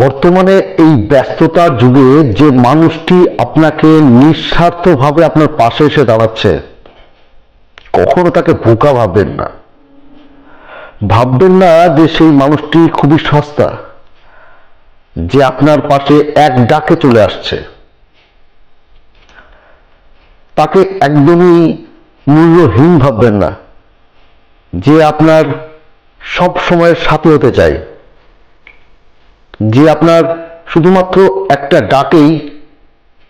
বর্তমানে এই ব্যস্ততার যুগে যে মানুষটি আপনাকে নিঃস্বার্থভাবে আপনার পাশে এসে দাঁড়াচ্ছে, কখনো তাকে বোকা ভাববেন না। ভাববেন না যে সেই মানুষটি খুবই সস্তা, যে আপনার পাশে এক ডাকে চলে আসছে। তাকে একদমই মূল্যহীন ভাববেন না, যে আপনার সব সময়ের সাথে হতে চায়। যে আপনার শুধুমাত্র একটা ডাকেই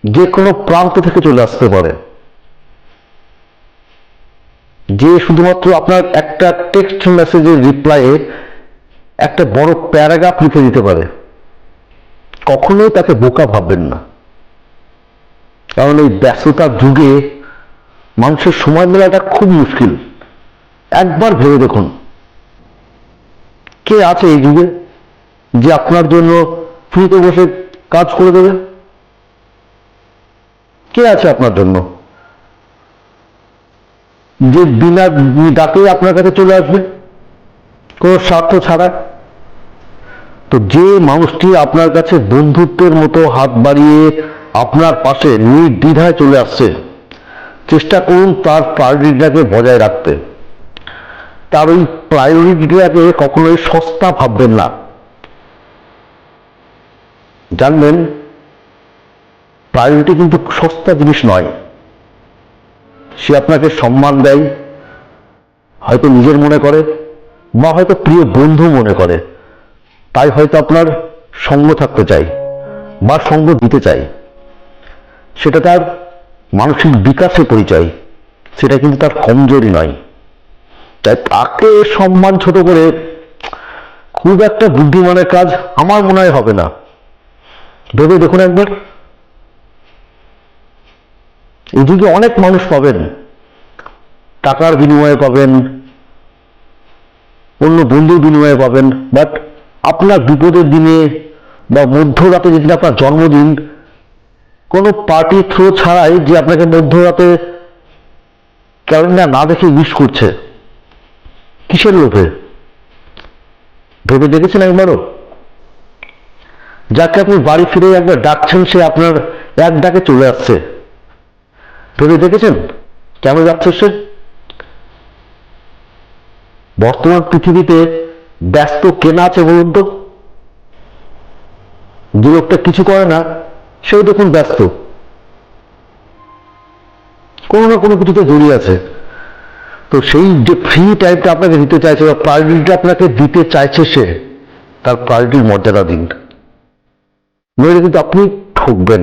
যে কোনো প্রান্ত থেকে চলে আসতে পারে। যে শুধুমাত্র আপনার একটা টেক্সট মেসেজের রিপ্লাইয়ে একটা বড় প্যারাগ্রাফ লিখে দিতে পারে। কখনোই তাকে বোকা ভাববেন না। কারণ এই ব্যস্ততার যুগে মানুষের সময় মেলাটা খুব মুশকিল। একবার ভেবে দেখুন। কে আছে এই যুগে? যে আপনার জন্য ফ্রিতে বসে কাজ করে দেবে? কে আছে আপনার জন্য? যে বিনা ডাকে আপনার কাছে চলে আসবে? কোনো স্বার্থ ছাড়া তো যে মানুষটি আপনার কাছে বন্ধুত্বের মতো হাত বাড়িয়ে আপনার পাশে নির্দ্বিধায় চলে আসছে, চেষ্টা করুন তার প্রায়োরিটিটাকে বজায় রাখতে। তার ওই প্রায়োরিটিটাকে কখনোই সস্তা ভাববেন না। জানবেন প্রায়োরিটি কিন্তু সস্তা জিনিস নয়। সে আপনাকে সম্মান দেয়, হয়তো নিজের মনে করে, বা হয়তো প্রিয় বন্ধু মনে করে। তাই হয়তো আপনার সঙ্গ থাকতে চাই বা সঙ্গ দিতে চাই সেটা তার মানসিক বিকাশের পরিচয়, সেটা কিন্তু তার কমজোরি নয়। তাই তাকে সম্মান ছোট করে খুব একটা বুদ্ধিমানের কাজ আমার মনে হয় হবে না। ভেবে দেখুন একবার। এই যুগে অনেক মানুষ পাবেন, টাকার বিনিময়ে পাবেন, অন্য বন্ধুর বিনিময়ে পাবেন বাট আপনার বিপদের দিনে বা মধ্যরাতে যেদিন আপনার জন্মদিন, কোনো পার্টি থ্রো ছাড়াই যে আপনাকে মধ্যরাতে ক্যালেন্ডার না দেখে উইশ করছে, কিসের লোভে? ভেবে দেখেছেন একবারও? যাকে আপনি বাড়ি ফিরে একবার ডাকছেন, সে আপনার এক ডাকে চলে আসছে। ভেবে দেখেছেন কেন যাচ্ছে সে? বর্তমান পৃথিবীতে ব্যস্ত কেনা আছে বলুন তো? যে লোকটা কিছু করে না, সেও দেখুন ব্যস্ত। কোনো না কোনো কিছুতে জড়িয়ে আছে। তো সেই যে ফ্রি টাইমটা আপনাকে দিতে চাইছে বা প্রায়োরিটিটা আপনাকে দিতে চাইছে সে, তার প্রায়োরিটির মর্যাদা দিন। নইলে কিন্তু আপনি ঠকবেন।